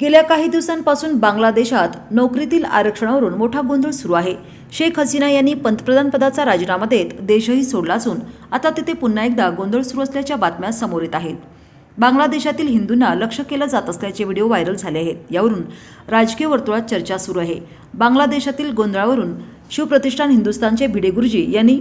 गेल्या काही दिवसांपासून बांगलादेशात नोकरीतील आरक्षणावरून मोठा गोंधळ सुरू आहे. शेख हसीना यांनी पंतप्रधान पदाचा राजीनामा देत देशही सोडला असून आता तिथे पुन्हा एकदा गोंधळ सुरू असल्याच्या बातम्या समोर येत आहेत. बांगलादेशातील हिंदूंना लक्ष केलं जात असल्याचे व्हिडिओ व्हायरल झाले आहेत. यावरून राजकीय वर्तुळात चर्चा सुरू आहे. बांगलादेशातील गोंधळावरून शिवप्रतिष्ठान हिंदुस्थानचे भिडे गुरुजी यांनी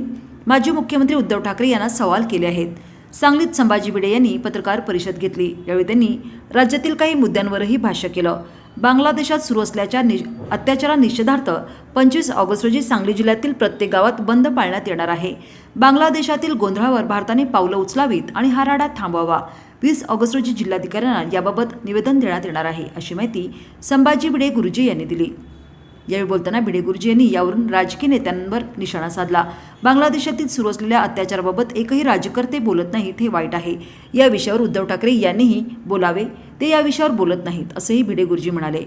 माजी मुख्यमंत्री उद्धव ठाकरे यांना सवाल केले आहेत. सांगलीत संभाजी भिडे यांनी पत्रकार परिषद घेतली. यावेळी त्यांनी राज्यातील काही मुद्द्यांवरही भाष्य केलं. बांगलादेशात सुरू असल्याच्या नि अत्याचारा निषेधार्थ पंचवीस ऑगस्ट रोजी सांगली जिल्ह्यातील प्रत्येक गावात बंद पाळण्यात येणार आहे. बांगलादेशातील गोंधळावर भारताने पावलं उचलावीत आणि हा राडा थांबवावा. वीस ऑगस्ट रोजी जिल्हाधिकाऱ्यांना याबाबत निवेदन देण्यात येणार आहे अशी माहिती संभाजी भिडे गुरुजी यांनी दिली. यावेळी बोलताना भिडे गुरुजी यांनी यावरून राजकीय नेत्यांवर निशाणा साधला. बांगलादेशातील सुरू असलेल्या अत्याचाराबाबत एकही राज्यकर्ते बोलत नाहीत हे वाईट आहे. या विषयावर उद्धव ठाकरे यांनीही बोलावे ते या विषयावर बोलत नाहीत असंही भिडे गुरुजी म्हणाले.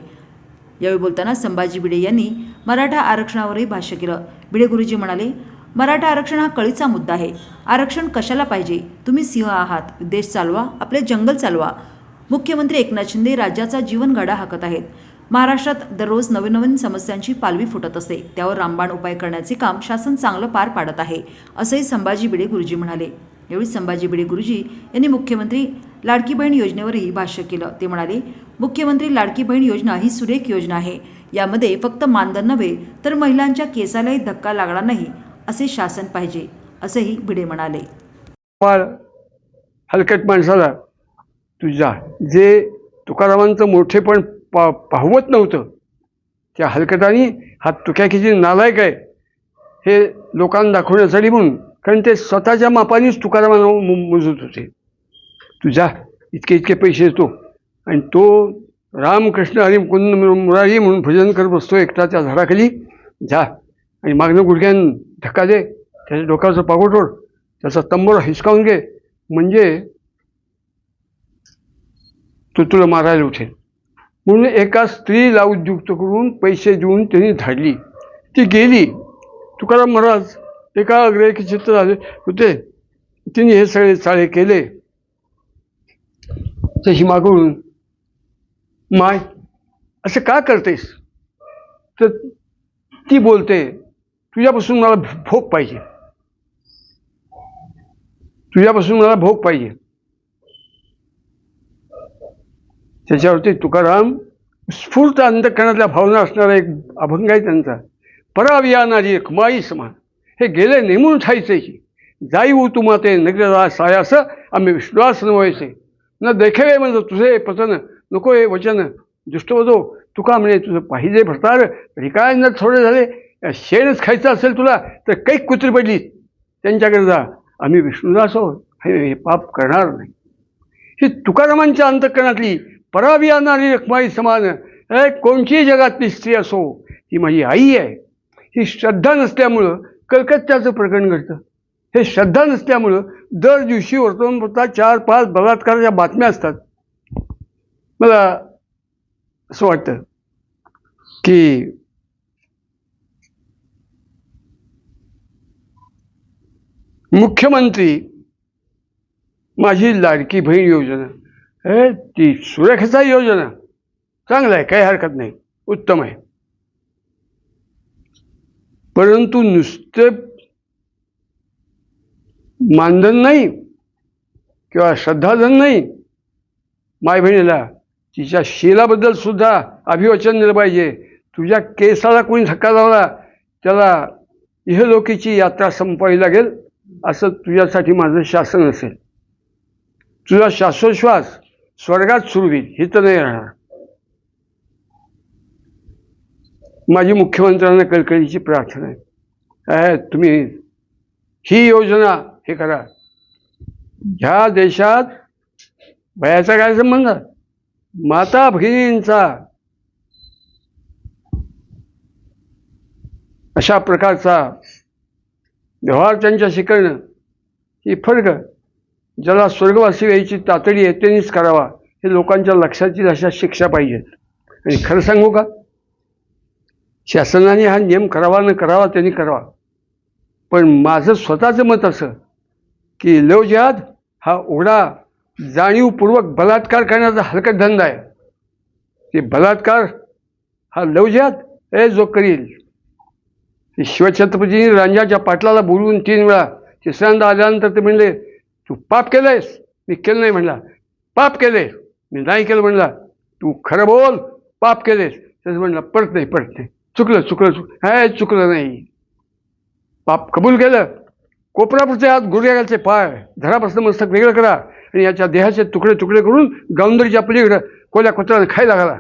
यावेळी बोलताना संभाजी भिडे यांनी मराठा आरक्षणावरही भाष्य केलं. भिडे गुरुजी म्हणाले मराठा आरक्षण हा कळीचा मुद्दा आहे. आरक्षण कशाला पाहिजे? तुम्ही सिंह आहात देश चालवा आपले जंगल चालवा. मुख्यमंत्री एकनाथ शिंदे राज्याचा जीवनगाडा हाकत आहेत. महाराष्ट्रात दररोज नवीन नवीन समस्यांची पालवी फुटत असते. त्यावर रामबाण उपाय करण्याचे काम शासन चांगलं पार पाडत आहे असंही संभाजी भिडे गुरुजी म्हणाले. यावेळी संभाजी भिडे गुरुजी यांनी मुख्यमंत्री लाडकी बहीण योजनेवरही भाष्य केलं. ते म्हणाले मुख्यमंत्री लाडकी बहीण योजना ही सुरेख योजना आहे. यामध्ये फक्त मानधन नव्हे तर महिलांच्या केसालाही धक्का लागणार नाही असे शासन पाहिजे असंही भिडे म्हणाले. फार हलकट माणसाला तुझा जे तुकारामांचं मोठेपण पा पाहवत नव्हतं. त्या हलकतानी हा तुक्या किती नालायक आहे. हे लोकांना दाखवण्यासाठी म्हणून कारण ते स्वतःच्या मापानेच तुकारामांना मोजत होते. जा इतके इतके पैसे येतो आणि तो रामकृष्ण आणि मुकुंद मुरारी म्हणून भजन करत बसतो एकटा त्या झाडाखाली. जा आणि मागणं गुडघ्यान धक्का दे. त्याच्या डोक्याचं पागोटोड त्याचा तंबर हिसकावून घे. म्हणजे तो तुला मारायला उठेल. म्हणून एका स्त्रीला उद्युक्त करून पैसे देऊन त्यांनी धाडली. ती गेली. तुकाराम महाराज एका ग्रहिक चित्र झाले होते. तिने हे सगळे चाळे केले. तशी मागून माय असं का करतेस? तर ती बोलते तुझ्यापासून मला भोग पाहिजे. तुझ्यापासून मला भोग पाहिजे. त्याच्यावरती तुकाराम स्फूर्त अंतकरणातल्या भावना असणारा एक अभंग आहे त्यांचा. परावियानारी माई समान. हे गेले नेमून ठायचे की. जाईऊ तुम्हा ते नगरदा सायास आम्ही विश्वास नवायचे. न देखेवे म्हणजे तुझे पतन नको हे वचन. दुष्टवधो तुका म्हणे तुझं पाहिजे भरतार. तरी काय न थोडे झाले शेणच खायचं असेल तुला तर काही कुत्री पडली. त्यांच्याकडे जा. आम्ही विष्णुदास आहोत. हे हे पाप करणार नाही. ही तुकारामांच्या अंतकरणातली परावी आणणारी रखमाई समान ए, कोणतीही जगातली स्त्री असो ही माझी आई आहे. ही श्रद्धा नसल्यामुळं कलकत्त्याचं प्रकरण घडतं. हे श्रद्धा नसल्यामुळं दर दिवशी वर्तमानपत्रात चार पाच बलात्काराच्या बातम्या असतात. मला असं वाटतं की मुख्यमंत्री माझी लाडकी बहीण योजना हे ती सुरक्षेचा योजना. चांगलं आहे काही हरकत नाही. उत्तम आहे. परंतु नुसते मानधन नाही किंवा श्रद्धाधन नाही माय बहिणीला तिच्या शिलाबद्दल सुद्धा अभिवचन दिलं पाहिजे. तुझ्या केसाला कोणी धक्का लावला त्याला इहलोकीची यात्रा संपवावी लागेल असं तुझ्यासाठी माझं शासन असेल. तुझा श्वासोश्वास स्वर्गात सुरू होईल हे तर नाही राहणार. माझी मुख्यमंत्र्यांना कळकळीची प्रार्थना आहे. तुम्ही ही योजना हे करा. ह्या देशात भयाचा काय संबंध? माता भगिनींचा. अशा प्रकारचा व्यवहार त्यांच्याशी करणं ही फरक ज्याला स्वर्गवासी व्हायची तातडी आहे त्यांनीच करावा. हे लोकांच्या लक्षात येईल अशा शिक्षा पाहिजेत. आणि खरं सांगू का? शासनाने हा नियम करावा न करावा त्यांनी करावा. पण माझं स्वतःचं मत असं की लव हा उघडा जाणीवपूर्वक बलात्कार करण्याचा हलकत धंदा आहे. ते बलात्कार हा लवजात ए जो करील. शिवछत्रपतींनी रांजाच्या पाटलाला बोलवून तीन वेळा तिसऱ्यांदा आल्यानंतर ते म्हणले तू पाप केलंयस? मी केलं नाही म्हणला. पाप केले. मी नाही केलं म्हणला. तू खरं बोल. पाप केलेस. तसं म्हणला परत नाही परत नाही. चुकलं चुकलं चुक हाय चुकलं नाही. पाप कबूल केलं? कोपरापुरचे आत गुडघ्याचे पाय. धरापासून मस्तक वेगळं करा आणि याच्या देहाचे तुकडे तुकडे करून गावंदरीच्या पलीकडं कोल्या कुत्र्याने खायला घाला.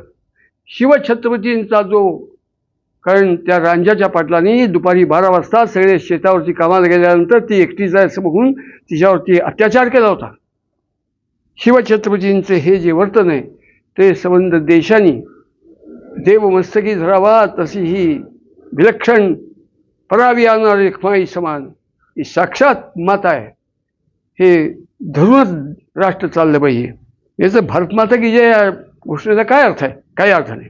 शिवछत्रपतींचा जो कारण त्या रांजाच्या पाटलांनी दुपारी बारा वाजता सगळे शेतावरती कामाला गेल्यानंतर ती एकटीच आहे असं बघून तिच्यावरती अत्याचार केला होता. शिवछत्रपतींचे हे जे वर्तन आहे ते संबंध देशाने देवमस्तकी धरावा तशी ही विलक्षण परावी आणणारी रखमाई समान ही साक्षात माता आहे. हे धरूनच राष्ट्र चाललं पाहिजे. याचं भारतमाता की जे या काय अर्थ आहे? काही अर्थ नाही.